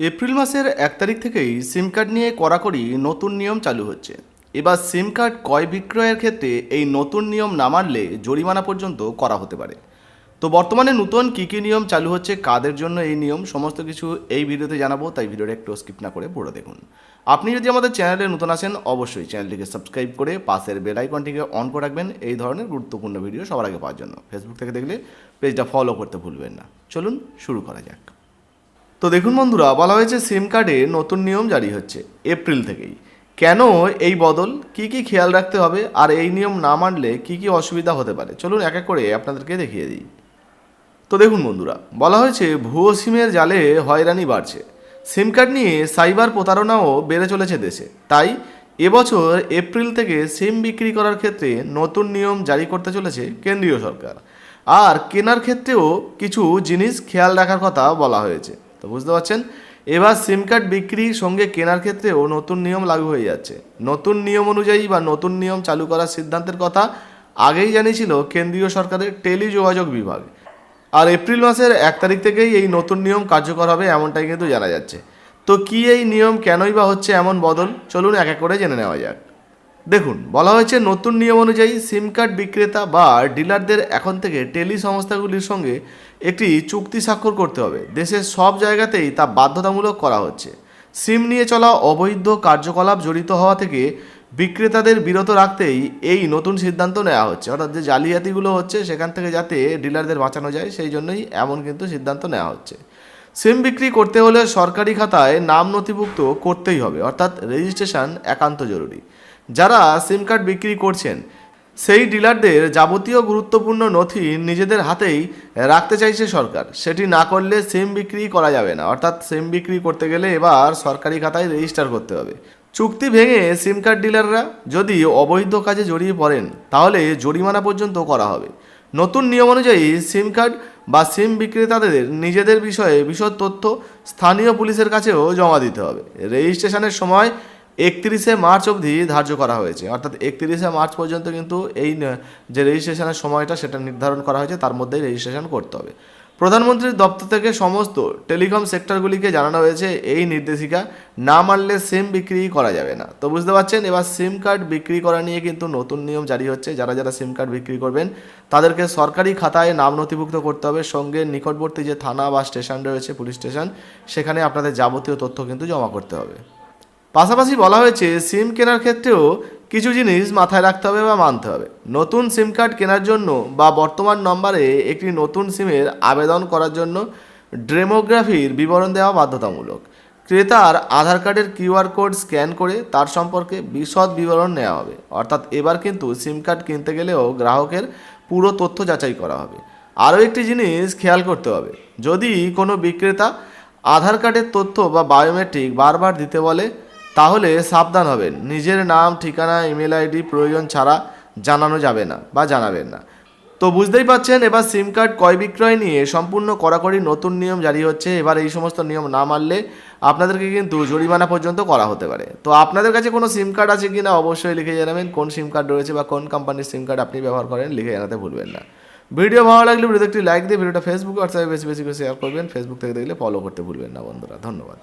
April মাসের এক তারিখ থেকেই সিম কার্ড নিয়ে কড়াকড়ি নতুন নিয়ম চালু হচ্ছে। এবার সিম কার্ড ক্রয় বিক্রয়ের ক্ষেত্রে এই নতুন নিয়ম না মানলে জরিমানা পর্যন্ত করা হতে পারে। তো বর্তমানে নতুন কী কী নিয়ম চালু হচ্ছে, কাদের জন্য এই নিয়ম, সমস্ত কিছু এই ভিডিওতে জানাব, তাই ভিডিওটা একটু স্কিপ না করে পুরো দেখুন। আপনি যদি আমাদের চ্যানেলে নতুন আসেন অবশ্যই চ্যানেলটিকে সাবস্ক্রাইব করে পাশের বেল আইকনটিকে অন করে রাখবেন, এই ধরনের গুরুত্বপূর্ণ ভিডিও সবার আগে পাওয়ার জন্য। ফেসবুক থেকে দেখলে পেজটা ফলো করতে ভুলবেন না। চলুন শুরু করা যাক। তো দেখুন বন্ধুরা, বলা হয়েছে সিম কার্ডে নতুন নিয়ম জারি হচ্ছে এপ্রিল থেকেই। কেন এই বদল? কি কি খেয়াল রাখতে হবে? আর এই নিয়ম না মানলে কি কি অসুবিধা হতে পারে? চলুন এক এক করে আপনাদেরকে দেখিয়ে দিই। তো দেখুন বন্ধুরা, বলা হয়েছে ভুয়ো সিমের জালে হয়রানি বাড়ছে। সিম কার্ড নিয়ে সাইবার প্রতারণাও বেড়ে চলেছে দেশে। তাই এবছর এপ্রিল থেকে সিম বিক্রি করার ক্ষেত্রে নতুন নিয়ম জারি করতে চলেছে কেন্দ্রীয় সরকার। আর কেনার ক্ষেত্রেও কিছু জিনিস খেয়াল রাখার কথা বলা হয়েছে। তো বুঝতে পারছেন? এবার সিম কার্ড বিক্রির সঙ্গে কেনার ক্ষেত্রেও নতুন নিয়ম লাগু হয়ে যাচ্ছে। নতুন নিয়ম অনুযায়ী বা নতুন নিয়ম চালু করার সিদ্ধান্তের কথা আগেই জানিয়েছিল কেন্দ্রীয় সরকারের টেলিযোগাযোগ বিভাগ। আর এপ্রিল মাসের এক তারিখ থেকেই এই নতুন নিয়ম কার্যকর হবে এমনটাই কিন্তু জানা যাচ্ছে। তো কি এই নিয়ম কেনই বা হচ্ছে এমন বদল? চলুন এক এক করে জেনে নেওয়া যাক। দেখুন, বলা হয়েছে নতুন নিয়ম অনুযায়ী সিম কার্ড বিক্রেতা বা ডিলারদের এখন থেকে টেলি সংস্থাগুলির সঙ্গে একটি চুক্তি স্বাক্ষর করতে হবে। দেশের সব জায়গাতেই তা বাধ্যতামূলক করা হচ্ছে। সিম নিয়ে চলা অবৈধ কার্যকলাপ জড়িত হওয়া থেকে বিক্রেতাদের বিরত রাখতেই এই নতুন সিদ্ধান্ত নেওয়া হচ্ছে। অর্থাৎ যে জালিয়াতিগুলো হচ্ছে সেখান থেকে যাতে ডিলারদের বাঁচানো যায়, সেই জন্যই এমন কিন্তু সিদ্ধান্ত নেওয়া হচ্ছে। সিম বিক্রি করতে হলে সরকারি খাতায় নাম নথিভুক্ত করতেই হবে। অর্থাৎ রেজিস্ট্রেশন একান্ত জরুরি। যারা সিম কার্ড বিক্রি করছেন, সেই ডিলারদের যাবতীয় গুরুত্বপূর্ণ নথি নিজেদের হাতেই রাখতে চাইছে সরকার। সেটি না করলে সিম বিক্রি করা যাবে না। অর্থাৎ সিম বিক্রি করতে গেলে এবার সরকারি খাতায় রেজিস্টার করতে হবে। চুক্তি ভেঙে সিম কার্ড ডিলাররা যদি অবৈধ কাজে জড়িয়ে পড়েন, তাহলে জরিমানা পর্যন্ত করা হবে। নতুন নিয়ম অনুযায়ী সিম কার্ড বা সিম বিক্রেতাদের নিজেদের বিষয়ে বিশদ তথ্য স্থানীয় পুলিশের কাছেও জমা দিতে হবে। রেজিস্ট্রেশনের সময় একত্রিশে মার্চ অবধি ধার্য করা হয়েছে। অর্থাৎ একত্রিশে মার্চ পর্যন্ত কিন্তু এই যে রেজিস্ট্রেশনের সময়টা সেটা নির্ধারণ করা হয়েছে, তার মধ্যেই রেজিস্ট্রেশন করতে হবে। প্রধানমন্ত্রীর দপ্তর থেকে সমস্ত টেলিকম সেক্টরগুলিকে জানানো হয়েছে, এই নির্দেশিকা না মানলে সিম বিক্রি করা যাবে না। তো বুঝতে পারছেন, এবার সিম কার্ড বিক্রি করা নিয়ে কিন্তু নতুন নিয়ম জারি হচ্ছে। যারা যারা সিম কার্ড বিক্রি করবেন, তাদেরকে সরকারি খাতায় নাম নথিভুক্ত করতে হবে। সঙ্গে নিকটবর্তী যে থানা বা স্টেশন রয়েছে, পুলিশ স্টেশন, সেখানে আপনাদের যাবতীয় তথ্য কিন্তু জমা করতে হবে। পাশাপাশি বলা হয়েছে, সিম কেনার ক্ষেত্রেও কিছু জিনিস মাথায় রাখতে হবে বা মানতে হবে। নতুন সিম কার্ড কেনার জন্য বা বর্তমান নম্বরে একটি নতুন সিমের আবেদন করার জন্য ডেমোগ্রাফির বিবরণ দেওয়া বাধ্যতামূলক। ক্রেতার আধার কার্ডের কিউআর কোড স্ক্যান করে তার সম্পর্কে বিশদ বিবরণ নেওয়া হবে। অর্থাৎ এবার কিন্তু সিম কার্ড কিনতে গেলেও গ্রাহকের পুরো তথ্য যাচাই করা হবে। আরও একটি জিনিস খেয়াল করতে হবে, যদি কোনো বিক্রেতা আধার কার্ডের তথ্য বা বায়োমেট্রিক বারবার দিতে বলে তাহলে সাবধান হবেন। নিজের নাম, ঠিকানা ইমেল আইডি প্রয়োজন ছাড়া জানানো যাবে না বা জানাবেন না। তো বুঝতেই পাচ্ছেন, এবার সিম কার্ড ক্রয় বিক্রয় নিয়ে সম্পূর্ণ কড়াকড়ি নতুন নিয়ম জারি হচ্ছে। এবার এই সমস্ত নিয়ম না মানলে আপনাদেরকে কিন্তু জরিমানা পর্যন্ত করা হতে পারে। তো আপনাদের কাছে কোনো সিম কার্ড আছে কি না অবশ্যই লিখে জানাবেন। কোন সিম কার্ড রয়েছে বা কোন কোম্পানির সিম কার্ড আপনি ব্যবহার করেন লিখে জানাতে ভুলবেন না। ভিডিও ভালো লাগলে ভিডিওতে একটি লাইক দিয়ে ভিডিওটা ফেসবুক হোয়াটসঅ্যাপে বেশি বেশি করে শেয়ার করবেন। ফেসবুক থেকে দেখলে ফলো করতে ভুলবেন না বন্ধুরা। ধন্যবাদ।